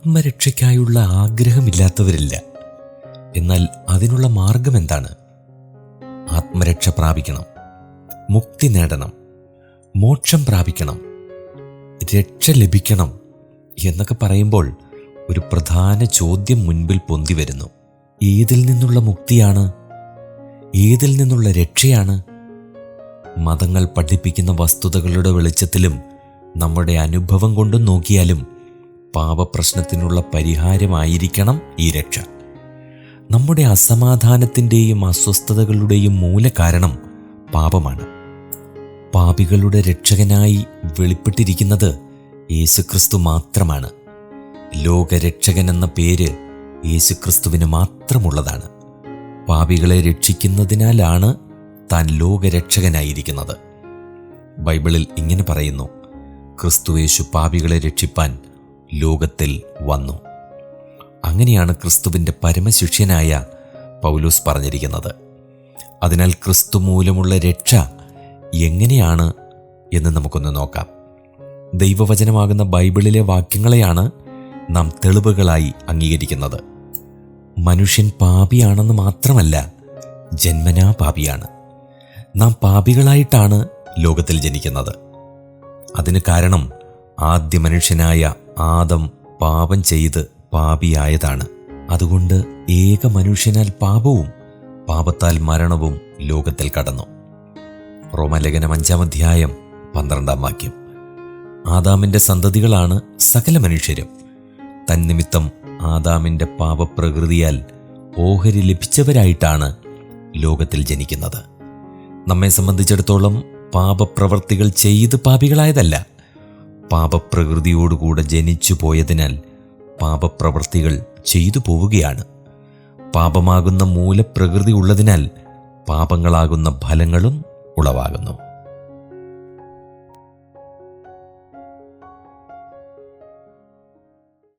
ആത്മരക്ഷയ്ക്കായുള്ള ആഗ്രഹമില്ലാത്തവരില്ല. എന്നാൽ അതിനുള്ള മാർഗം എന്താണ്? ആത്മരക്ഷ പ്രാപിക്കണം. മുക്തി നേടണം. മോക്ഷം പ്രാപിക്കണം. രക്ഷ ലഭിക്കണം എന്നൊക്കെ പറയുമ്പോൾ ഒരു പ്രധാന ചോദ്യം മുൻപിൽ പൊന്തി വരുന്നു. ഏതിൽ നിന്നുള്ള മുക്തിയാണ്? ഏതിൽ നിന്നുള്ള രക്ഷയാണ്? മതങ്ങൾ പഠിപ്പിക്കുന്ന വസ്തുതകളുടെ വെളിച്ചത്തിലും നമ്മുടെ അനുഭവം കൊണ്ടും നോക്കിയാലും പാപപ്രശ്നത്തിനുള്ള പരിഹാരമായിരിക്കണം ഈ രക്ഷ. നമ്മുടെ അസമാധാനത്തിന്റെയും അസ്വസ്ഥതകളുടെയും മൂലകാരണം പാപമാണ്. പാപികളുടെ രക്ഷകനായി വെളിപ്പെട്ടിരിക്കുന്നത് യേശുക്രിസ്തു മാത്രമാണ്. ലോകരക്ഷകൻ എന്ന പേര് യേശുക്രിസ്തുവിന് മാത്രമുള്ളതാണ്. പാപികളെ രക്ഷിക്കുന്നതിനാലാണ് താൻ ലോകരക്ഷകനായിരിക്കുന്നത്. ബൈബിളിൽ ഇങ്ങനെ പറയുന്നു ക്രിസ്തുവേശു പാപികളെ രക്ഷിപ്പാൻ ലോകത്തിൽ വന്നു. അങ്ങനെയാണ് ക്രിസ്തുവിന്റെ പരമശിഷ്യനായ പൗലൂസ് പറഞ്ഞിരിക്കുന്നത്. അതിനാൽ ക്രിസ്തു മൂലമുള്ള രക്ഷ എങ്ങനെയാണ് എന്ന് നമുക്കൊന്ന് നോക്കാം. ദൈവവചനമാകുന്ന ബൈബിളിലെ വാക്യങ്ങളെയാണ് നാം തെളിവുകളായി അംഗീകരിക്കുന്നത്. മനുഷ്യൻ പാപിയാണെന്ന് മാത്രമല്ല ജന്മനാ പാപിയാണ്. നാം പാപികളായിട്ടാണ് ലോകത്തിൽ ജനിക്കുന്നത്. അതിന് കാരണം ആദ്യ മനുഷ്യനായ ആദം പാപം ചെയ്ത് പാപിയായതാണ്. അതുകൊണ്ട് ഏക മനുഷ്യനാൽ പാപവും പാപത്താൽ മരണവും ലോകത്തിൽ കടന്നു. റോമലേഖനം അഞ്ചാം അധ്യായം പന്ത്രണ്ടാം വാക്യം. ആദാമിന്റെ സന്തതികളാണ് സകല മനുഷ്യരും. തന്നിമിത്തം ആദാമിന്റെ പാപപ്രകൃതിയാൽ ഓഹരി ലഭിച്ചവരായിട്ടാണ് ലോകത്തിൽ ജനിക്കുന്നത്. നമ്മെ സംബന്ധിച്ചിടത്തോളം പാപപ്രവർത്തികൾ ചെയ്ത് പാപികളായതല്ല. പാപപ്രകൃതിയോടുകൂടെ ജനിച്ചു പോയതിനാൽ പാപപ്രവൃത്തികൾ ചെയ്തു പോവുകയാണ്. പാപമാകുന്ന മൂലപ്രകൃതി ഉള്ളതിനാൽ പാപങ്ങളാകുന്ന ഫലങ്ങളും ഉളവാകുന്നു.